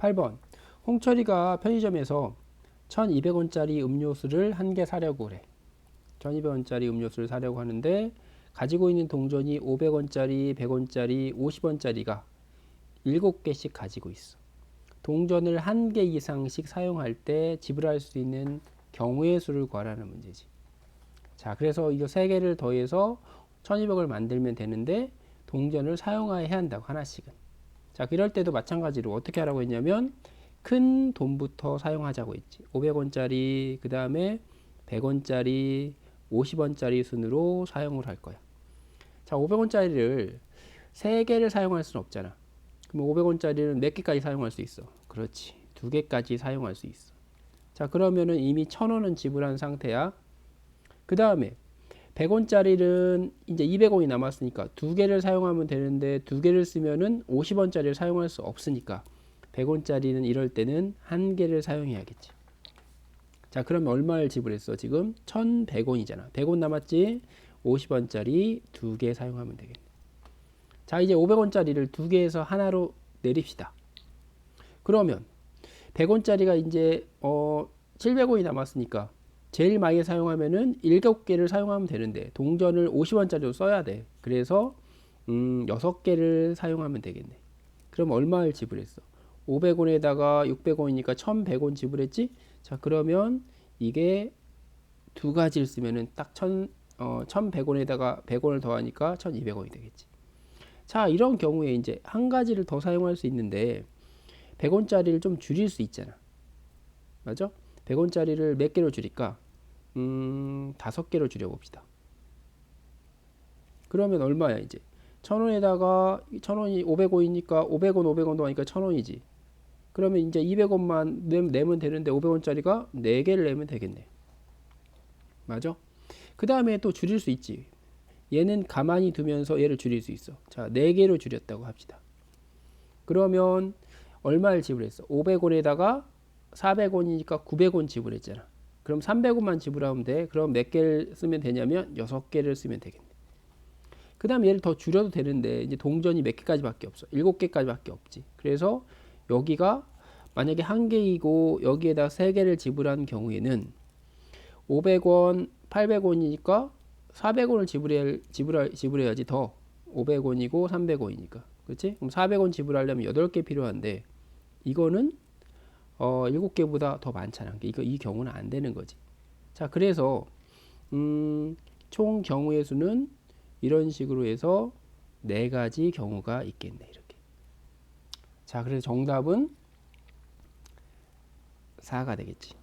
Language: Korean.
8번. 홍철이가 편의점에서 1200원짜리 음료수를 한 개 사려고 그래. 1200원짜리 음료수를 사려고 하는데 가지고 있는 동전이 500원짜리, 100원짜리, 50원짜리가 7개씩 가지고 있어. 동전을 한 개 이상씩 사용할 때 지불할 수 있는 경우의 수를 구하라는 문제지. 자, 그래서 이거 세 개를 더해서 1200을 만들면 되는데 동전을 사용해야 한다고 하나씩은. 자, 이럴 때도 마찬가지로 어떻게 하라고 했냐면 큰 돈부터 사용하자고 했지. 500원짜리, 그 다음에 100원짜리, 50원짜리 순으로 사용을 할 거야. 자, 500원짜리를 세 개를 사용할 수는 없잖아. 그럼 500원짜리는 몇 개까지 사용할 수 있어? 그렇지. 두 개까지 사용할 수 있어. 자, 그러면은 이미 1000원은 지불한 상태야. 그 다음에 100원짜리는 이제 200원이 남았으니까 두 개를 사용하면 되는데 두 개를 쓰면은 50원짜리를 사용할 수 없으니까 100원짜리는 이럴 때는 한 개를 사용해야겠지. 자, 그러면 얼마를 지불했어? 지금 1100원이잖아. 100원 남았지? 50원짜리 두 개 사용하면 되겠네. 자, 이제 500원짜리를 두 개에서 하나로 내립시다. 그러면 100원짜리가 이제 어 700원이 남았으니까 제일 많이 사용하면은 7개를 사용하면 되는데 동전을 50원짜리로 써야 돼. 그래서 음 6개를 사용하면 되겠네. 그럼 얼마를 지불했어? 500원에다가 600원이니까 1100원 지불했지? 자, 그러면 이게 두 가지를 쓰면은 딱 1000, 어, 1100원에다가 100원을 더하니까 1200원이 되겠지. 자, 이런 경우에 이제 한 가지를 더 사용할 수 있는데 100원짜리를 좀 줄일 수 있잖아. 맞아? 100원짜리를 몇 개로 줄일까? 음, 다섯 개로 줄여봅시다. 그러면 얼마야, 이제? 1000원에다가 1000원이 500원이니까 500원, 500원 더하니까 1000원이지. 그러면 이제 200원만 내면 되는데 500원짜리가 4개를 내면 되겠네. 맞아? 그 다음에 또 줄일 수 있지. 얘는 가만히 두면서 얘를 줄일 수 있어. 자, 4개로 줄였다고 합시다. 그러면 얼마를 지불했어? 500원에다가 400원이니까 900원 지불했잖아. 그럼 300원만 지불하면 돼. 그럼 몇 개를 쓰면 되냐면 6개를 쓰면 되겠네. 그 다음 얘를 더 줄여도 되는데 이제 동전이 몇 개까지밖에 없어. 7개까지밖에 없지. 그래서 여기가 만약에 한 개이고 여기에다 세 개를 지불한 경우에는 500원, 800원이니까 400원을 지불해야, 지불할, 지불해야지 더 500원이고 300원이니까 그렇지? 그럼 400원 지불하려면 8개 필요한데 이거는 어, 7개보다 더 많잖아. 이거 이 경우는 안 되는 거지. 자, 그래서 음, 총 경우의 수는 이런 식으로 해서 네 가지 경우가 있겠네. 이렇게. 자, 그래서 정답은 4가 되겠지.